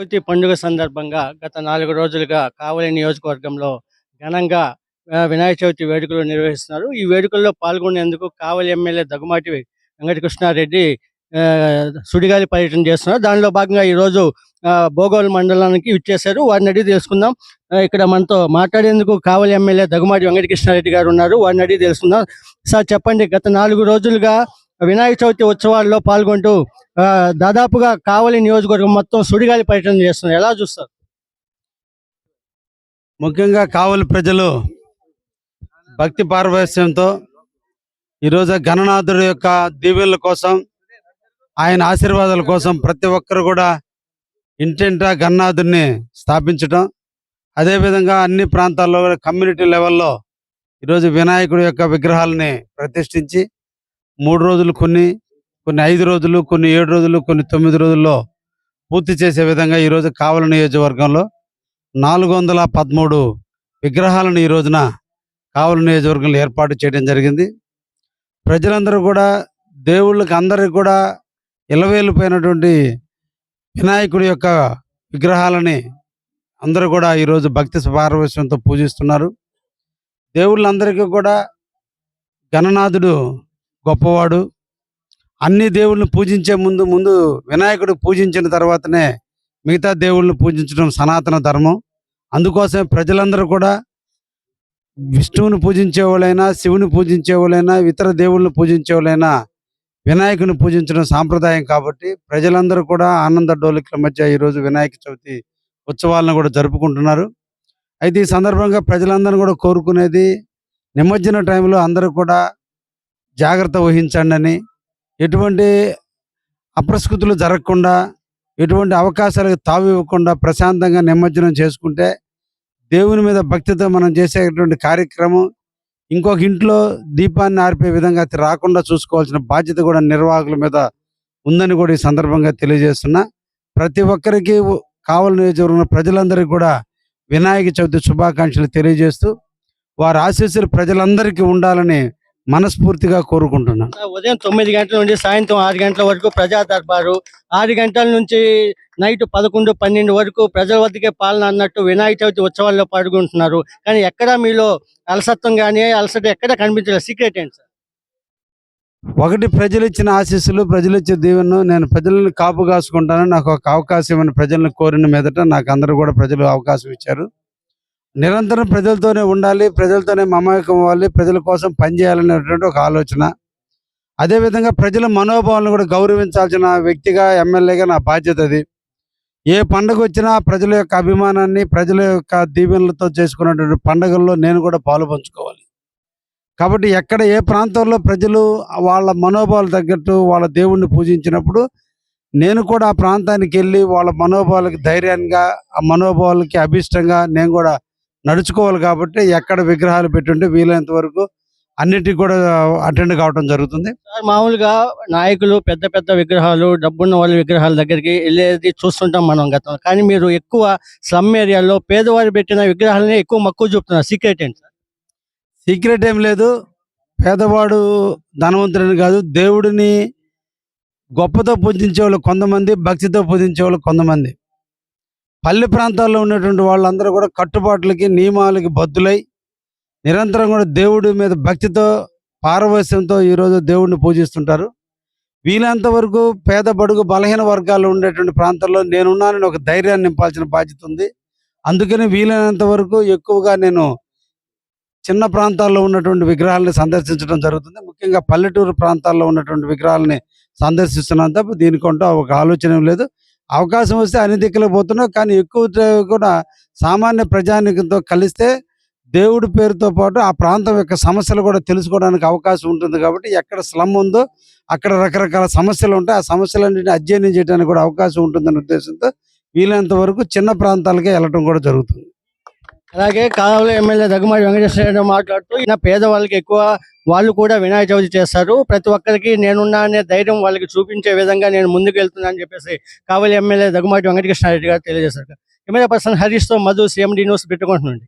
చవితి పండుగ సందర్భంగా గత నాలుగు రోజులుగా కావలి నియోజకవర్గంలో ఘనంగా వినాయక చవితి వేడుకలు నిర్వహిస్తున్నారు. ఈ వేడుకల్లో పాల్గొనేందుకు కావలి ఎమ్మెల్యే దగ్గుమాటి వెంకటకృష్ణారెడ్డి ఆ, సుడిగాలి పర్యటన చేస్తున్నారు. దానిలో భాగంగా ఈరోజు ఆ, మండలానికి ఇచ్చేశారు వారిని అడిగి తెలుసుకుందాం. ఇక్కడ మనతో మాట్లాడేందుకు కావలి ఎమ్మెల్యే దగ్గుమాటి వెంకటకృష్ణారెడ్డి గారు ఉన్నారు. వారిని అడిగి తెలుసుకుందాం. సార్ చెప్పండి. గత నాలుగు రోజులుగా వినాయక చవితి ఉత్సవాల్లో పాల్గొంటూ దాదాపుగా కావలి నియోజకవర్గం మొత్తం సుడిగాలి పర్యటన చేస్తున్నారు. ఎలా చూస్తారు? ముఖ్యంగా కావలి ప్రజలు భక్తి పారవస్యంతో ఈరోజు గణనాథుడి యొక్క దీవెనల కోసం ఆయన ఆశీర్వాదాల కోసం ప్రతి ఒక్కరు కూడా ఇంటింటా గణనాథుడిని స్థాపించడం అదేవిధంగా అన్ని ప్రాంతాల్లో కూడా కమ్యూనిటీ లెవెల్లో ఈరోజు వినాయకుడి యొక్క విగ్రహాలని ప్రతిష్ఠించి మూడు రోజులు కొన్ని కొన్ని ఐదు రోజులు కొన్ని ఏడు రోజులు కొన్ని తొమ్మిది రోజుల్లో పూర్తి చేసే విధంగా ఈరోజు కావల నియోజకవర్గంలో నాలుగు వందల పదమూడు విగ్రహాలను ఈ రోజున కావల నియోజకవర్గంలో ఏర్పాటు చేయడం జరిగింది. ప్రజలందరూ కూడా దేవుళ్ళకి అందరికి కూడా ఇలవేలిపోయినటువంటి వినాయకుడి యొక్క విగ్రహాలని అందరూ కూడా ఈరోజు భక్తి పారవశ్యంతో పూజిస్తున్నారు. దేవుళ్ళందరికీ కూడా గణనాథుడు గొప్పవాడు. అన్ని దేవుళ్ళని పూజించే ముందు ముందు వినాయకుడు పూజించిన తర్వాతనే మిగతా దేవుళ్ళని పూజించడం సనాతన ధర్మం. అందుకోసమే ప్రజలందరూ కూడా విష్ణువుని పూజించే వాళ్ళైనా శివుని పూజించే వాళ్ళైనా ఇతర దేవుళ్ళని పూజించే వాళ్ళైనా వినాయకుని పూజించడం సాంప్రదాయం కాబట్టి ప్రజలందరూ కూడా ఆనంద డోలికల మధ్య ఈరోజు వినాయక చవితి ఉత్సవాలను కూడా జరుపుకుంటున్నారు. అయితే ఈ సందర్భంగా ప్రజలందరూ కూడా కోరుకునేది నిమజ్జన టైంలో అందరూ కూడా జాగ్రత్త వహించండి అని ఎటువంటి అప్రస్కృతులు జరగకుండా ఎటువంటి అవకాశాలకు తావు ఇవ్వకుండా ప్రశాంతంగా నిమజ్జనం చేసుకుంటే దేవుని మీద భక్తితో మనం చేసేటువంటి కార్యక్రమం ఇంకొక ఇంట్లో దీపాన్ని ఆర్పే విధంగా రాకుండా చూసుకోవాల్సిన బాధ్యత కూడా నిర్వాహకుల మీద ఉందని కూడా ఈ సందర్భంగా తెలియజేస్తున్నా. ప్రతి ఒక్కరికి కావలి నియోజకవర్గం ప్రజలందరికీ కూడా వినాయక చవితి శుభాకాంక్షలు తెలియజేస్తూ వారి ఆశీస్సులు ప్రజలందరికీ ఉండాలని మనస్ఫూర్తిగా కోరుకుంటున్నాను. ఉదయం తొమ్మిది గంటల నుండి సాయంత్రం ఆరు గంటల వరకు ప్రజా దర్బారు. ఆరు గంటల నుంచి నైట్ పదకొండు పన్నెండు వరకు ప్రజల వద్దకే పాలన అన్నట్టు వినాయక చవితి ఉత్సవాల్లో పాల్గొంటున్నారు. కానీ ఎక్కడా మీలో అలసత్వం కానీ అలసట ఎక్కడ కనిపించలేదు. సీక్రెట్ ఏంటి సార్? ఒకటి ప్రజలు ఇచ్చిన ఆశీస్సులు ప్రజలు ఇచ్చే దీవెన నేను ప్రజలను కాపు కాసుకుంటాను నాకు ఒక అవకాశం ఇవ్వని ప్రజలను కోరిన మీదట నాకు అందరూ కూడా ప్రజలు అవకాశం ఇచ్చారు. నిరంతరం ప్రజలతోనే ఉండాలి ప్రజలతోనే మమేకం అవ్వాలి ప్రజల కోసం పనిచేయాలనేటువంటి ఒక ఆలోచన. అదేవిధంగా ప్రజల మనోభావాలను కూడా గౌరవించాల్సిన వ్యక్తిగా ఎమ్మెల్యేగా నా బాధ్యత అది. ఏ పండుగ వచ్చినా ప్రజల యొక్క అభిమానాన్ని ప్రజల యొక్క దీవెనలతో చేసుకున్నటువంటి పండుగల్లో నేను కూడా పాలు పంచుకోవాలి. కాబట్టి ఎక్కడ ఏ ప్రాంతంలో ప్రజలు వాళ్ళ మనోభావాలు తగ్గట్టు వాళ్ళ దేవుణ్ణి పూజించినప్పుడు నేను కూడా ఆ ప్రాంతానికి వెళ్ళి వాళ్ళ మనోభావాలకి ధైర్యంగా ఆ మనోభావాలకి అభిష్టంగా నేను కూడా నడుచుకోవాలి కాబట్టి ఎక్కడ విగ్రహాలు పెట్టుంటే వీలైనంత వరకు అన్నిటికీ కూడా అటెండ్ కావడం జరుగుతుంది. మామూలుగా నాయకులు పెద్ద పెద్ద విగ్రహాలు డబ్బున్న వాళ్ళ విగ్రహాల దగ్గరికి వెళ్ళేది చూస్తుంటాం మనం గతంలో. కానీ మీరు ఎక్కువ స్లమ్ ఏరియాలో పేదవారు పెట్టిన విగ్రహాలనే ఎక్కువ మక్కువ చూపుతున్నారు. సీక్రెట్ ఏంటి సార్? సీక్రెట్ ఏం లేదు. పేదవాడు ధనవంతుడని కాదు దేవుడిని గొప్పతో పూజించే వాళ్ళు కొంతమంది భక్తితో పూజించే వాళ్ళు కొంతమంది. పల్లె ప్రాంతాల్లో ఉన్నటువంటి వాళ్ళందరూ కూడా కట్టుబాట్లకి నియమాలకి బద్దులై నిరంతరం కూడా దేవుడి మీద భక్తితో పారవశ్యంతో ఈరోజు దేవుడిని పూజిస్తుంటారు. వీలంత వరకు పేద బడుగు బలహీన వర్గాలు ఉండేటువంటి ప్రాంతాల్లో నేనున్నానని ఒక ధైర్యాన్ని నింపాల్సిన బాధ్యత ఉంది. అందుకని వీలైనంత వరకు ఎక్కువగా నేను చిన్న ప్రాంతాల్లో ఉన్నటువంటి విగ్రహాలని సందర్శించడం జరుగుతుంది. ముఖ్యంగా పల్లెటూరు ప్రాంతాల్లో ఉన్నటువంటి విగ్రహాలని సందర్శిస్తున్నాను తప్ప దీనికంటూ ఒక ఆలోచన లేదు. అవకాశం వస్తే అన్ని దిక్కులకు పోతున్నావు కానీ ఎక్కువ కూడా సామాన్య ప్రజానికంతో కలిస్తే దేవుడి పేరుతో పాటు ఆ ప్రాంతం యొక్క సమస్యలు కూడా తెలుసుకోవడానికి అవకాశం ఉంటుంది కాబట్టి ఎక్కడ స్లమ్ ఉందో అక్కడ రకరకాల సమస్యలు ఉంటాయి. ఆ సమస్యలన్నింటినీ అధ్యయనం చేయడానికి కూడా అవకాశం ఉంటుందనే ఉద్దేశంతో వీలైనంత వరకు చిన్న ప్రాంతాలకే వెళ్ళటం కూడా జరుగుతుంది. అలాగే కావలి ఎమ్మెల్యే దగ్గుమాటి వెంకటేశ్వర మాట్లాడుతూ నా పేదవాళ్ళకి ఎక్కువ వాళ్ళు కూడా వినాయక చవితి చేస్తారు. ప్రతి ఒక్కరికి నేనున్నా అనే ధైర్యం వాళ్ళకి చూపించే విధంగా నేను ముందుకు వెళ్తున్నా అని చెప్పేసి కావలి ఎమ్మెల్యే దగ్గుమాటి వెంకటకృష్ణారెడ్డి గారు తెలియజేశారు. ఎమ్మెల్యే పర్సన్ హరీష్తో మధు సీఎండి న్యూస్ పెట్టుకుంటున్నాండి